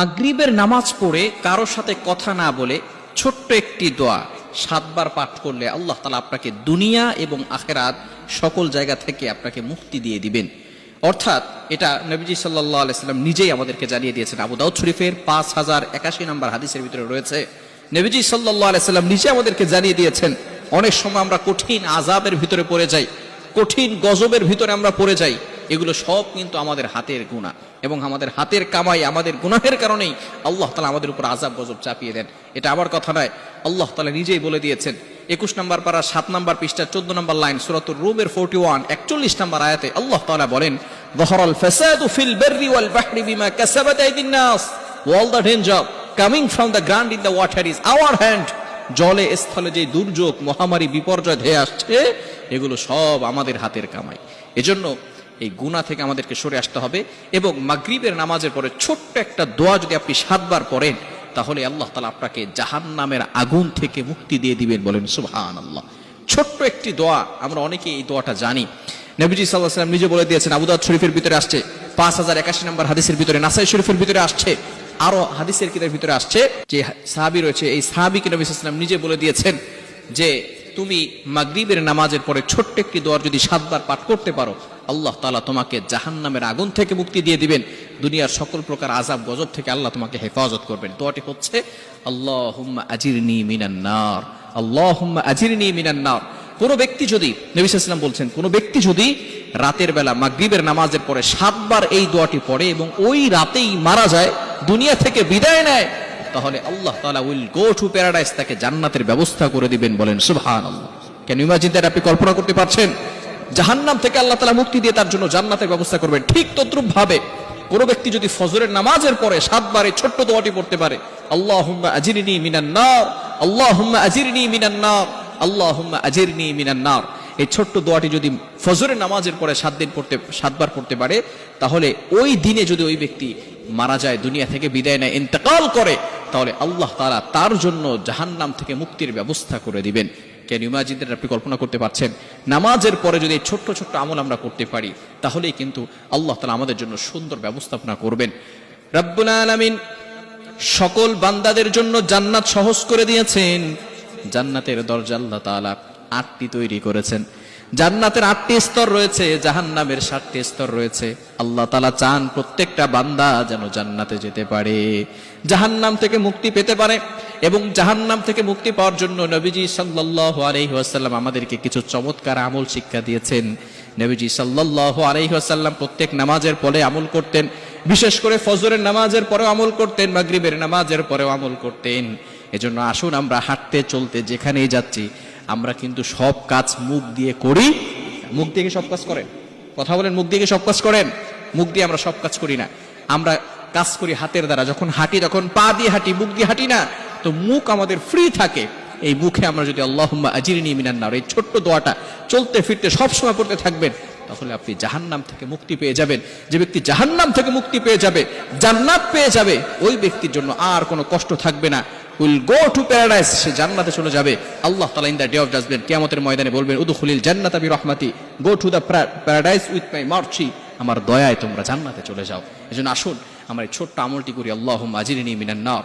মাগরিবের নামাজ পড়ে কারোর সাথে কথা না বলে ছোট্ট একটি দোয়া সাতবার পাঠ করলে আল্লাহ তালা আপনাকে দুনিয়া এবং আখেরাত সকল জায়গা থেকে আপনাকে মুক্তি দিয়ে দিবেন। অর্থাৎ এটা নবীজি সাল্লাহ আলাইসাল্লাম নিজেই আমাদেরকে জানিয়ে দিয়েছেন। আবু দাউদ শরীফের পাঁচ হাজার একাশি নম্বর হাদিসের ভিতরে রয়েছে। নবীজি সাল্লাহ আলাইসাল্লাম নিজে আমাদেরকে জানিয়ে দিয়েছেন, অনেক সময় আমরা কঠিন আজাবের ভিতরে পড়ে যাই, কঠিন গজবের ভিতরে আমরা পড়ে যাই এগুলো সব কিন্তু আমাদের হাতের গুণা এবং আমাদের হাতের কামাই আমাদের গুনাহের কারণেই আল্লাহ তালা আমাদের উপর আজাব গজব চাপিয়ে দেন। এটা আবার কথা নয়, আল্লাহ তালা নিজেই বলে দিয়েছেন, একুশ নম্বর পারা, সাত নম্বর পৃষ্ঠা, চোদ্দ নম্বর লাইন সুরত রুমের ফোর্টি ওয়ান, একচল্লিশ নম্বর আয়াতে আল্লাহ তালা বলেন বহরল ফেসাদু ফিল বাররি ওয়াল বাহরি বিমা কাসাবাত আইদিন নাস। All the danger coming from the ground in the water is our hand জলে, স্থলে যে দুর্যোগ, মহামারী, বিপর্যয় ধেয়ে আসছে, এগুলো সব আমাদের হাতের কামাই। এজন্য এই গুণা থেকে আমাদেরকে সরে আসতে হবে এবং মাগরিবের নামাজের পরে ছোট্ট একটা দোয়া যদি আপনি সাতবার পড়েন, তাহলে আল্লাহ তালা আপনাকে জাহান নামের আগুন থেকে মুক্তি দিয়ে দিবেন বলেন সুবহান আল্লাহ ছোট্ট একটি দোয়া, আমরা অনেকে এই দোয়াটা জানি। নবীজি সাল্লাহ সাল্লাম নিজে বলে দিয়েছেন আবুদাদ শরীফের ভিতরে আসছে, পাঁচ হাজার একাশি নম্বর হাদিসের ভিতরে, নাসাই শরীফের ভিতরে আসছে, আরও হাদিসের কিতাবের ভিতরে আসছে, যে সাহাবি রয়েছে, এই সাহাবিকে নবী সাল্লাম নিজে বলে দিয়েছেন যে, তুমি মাগরিবের নামাজের পরে ছোট্ট একটি দোয়ার যদি সাতবার পাঠ করতে পারো আল্লাহ তালা তোমাকে জাহান্নামের আগুন থেকে মুক্তি দিয়ে দিবেন। দুনিয়ার সকল প্রকার আজাব গজব থেকে আল্লাহ তোমাকে হেফাজত করবেন। দোয়াটি হচ্ছে, আল্লাহুম্মা আজিরনি মিনান নার। আল্লাহুম্মা আজিরনি মিনান নার। কোন ব্যক্তি যদি, নবী সাল্লাম বলছেন, কোন ব্যক্তি যদি রাতের বেলা মাগরিবের নামাজের পরে সাতবার এই দোয়াটি পড়ে এবং ওই রাতেই মারা যায়, দুনিয়া থেকে বিদায় নেয়, তাহলে আল্লাহ তাআলা উইল গো টু প্যারাডাইস, তাকে জান্নাতের ব্যবস্থা করে দিবেন বলেন, সুবহানাল্লাহ। কেন ইমাজিন আপনি কল্পনা করতে পারছেন? জাহান্নাম থেকে আল্লাহ তাআলা মুক্তি দিয়ে তার জন্য জান্নাতের ব্যবস্থা করবেন। ঠিক তদ্রুপ ভাবে কোন ব্যক্তি যদি ফজরের নামাজের পরে সাতবার ছোট্ট দোয়াটি পড়তে পারে, আল্লাহুম্মা আজিরনি মিনান নার, আল্লাহুম্মা আজিরনি মিনান নার, আল্লাহুম্মা আজিরনি মিনান এই ছোট্ট দোয়াটি যদি ফজরের নামাজের পরে সাত দিন পড়তে, সাতবার পড়তে পারে, তাহলে ওই দিনে যদি ওই ব্যক্তি মারা যায়, দুনিয়া থেকে বিদায় নেয়, ইন্তেকাল করে, তাহলে আল্লাহ তাআলা তার জন্য জাহান্নাম থেকে মুক্তির ব্যবস্থা করে দিবেন। কেন ইমাজিদের আপনি কল্পনা করতে পারছেন? নামাজের পরে যদি ছোট্ট ছোট্ট আমল আমরা করতে পারি, তাহলেই কিন্তু আল্লাহ তালা আমাদের জন্য সুন্দর ব্যবস্থাপনা করবেন। রব্বুল আলামিন সকল বান্দাদের জন্য জান্নাত সহজ করে দিয়েছেন। জান্নাতের দরজা আল্লাহ তালা আটটি তৈরি করেছেন। জান্নাতের আটটি স্তর রয়েছে, জাহান্নামের সাতটি স্তর রয়েছে। আল্লাহ তালা চান প্রত্যেকটা বান্দা যেন জান্নাতে যেতে পারে, জাহান্নাম থেকে মুক্তি পেতে পারে। এবং জাহান্নাম থেকে মুক্তি পাওয়ার জন্য নবীজি সাল্লাল্লাহু আলাইহি ওয়াসাল্লাম আমাদেরকে কিছু চমৎকার আমল শিক্ষা দিয়েছেন। নবীজি সাল্লাল্লাহু আলাইহি ওয়াসাল্লাম প্রত্যেক নামাজের পরে আমল করতেন, বিশেষ করে ফজরের নামাজের পরেও আমল করতেন, মাগরিবের নামাজের পরেও আমল করতেন। এজন্য আসুন আমরা হাঁটতে চলতে যেখানেই যাচ্ছি, আমরা কিন্তু সব কাজ মুখ দিয়ে করি। মুখ দিয়ে সব কাজ করেন? কথা বলেন, মুখ দিয়ে সব কাজ করেন? মুখ দিয়ে আমরা সব কাজ করি না। আমরা কাজ করি হাতের দ্বারা, যখন হাঁটি তখন পা দিয়ে হাঁটি, মুখ দিয়ে হাঁটি না। তো মুখ আমাদের ফ্রি থাকে, এই মুখে আমরা যদি আল্লাহ আজিরিনী মিনান নার, এই ছোট্ট দোয়াটা চলতে ফিরতে সবসময় পড়তে থাকবেন, তাহলে আপনি জাহান্নাম থেকে মুক্তি পেয়ে যাবেন। যে ব্যক্তি জাহান্নাম থেকে মুক্তি পেয়ে যাবে, জান্নাত পেয়ে যাবে, ওই ব্যক্তির জন্য আর কোনো কষ্ট থাকবে না। উইল গো টু প্যারাডাইস, সে জান্নাতে চলে যাবে। আল্লাহ তালা in the day of judgement কিয়ামতের ময়দানে বলবেন উদু উদুখুলিল জান্নাত আমি রহমাতি go to the paradise with my mercy, আমার দয়ায় তোমরা জান্নাতে চলে যাও। এজন্য আসুন, আমরা এই ছোট্ট আমলটি করি আল্লাহ আজিরিনী মিনান্নার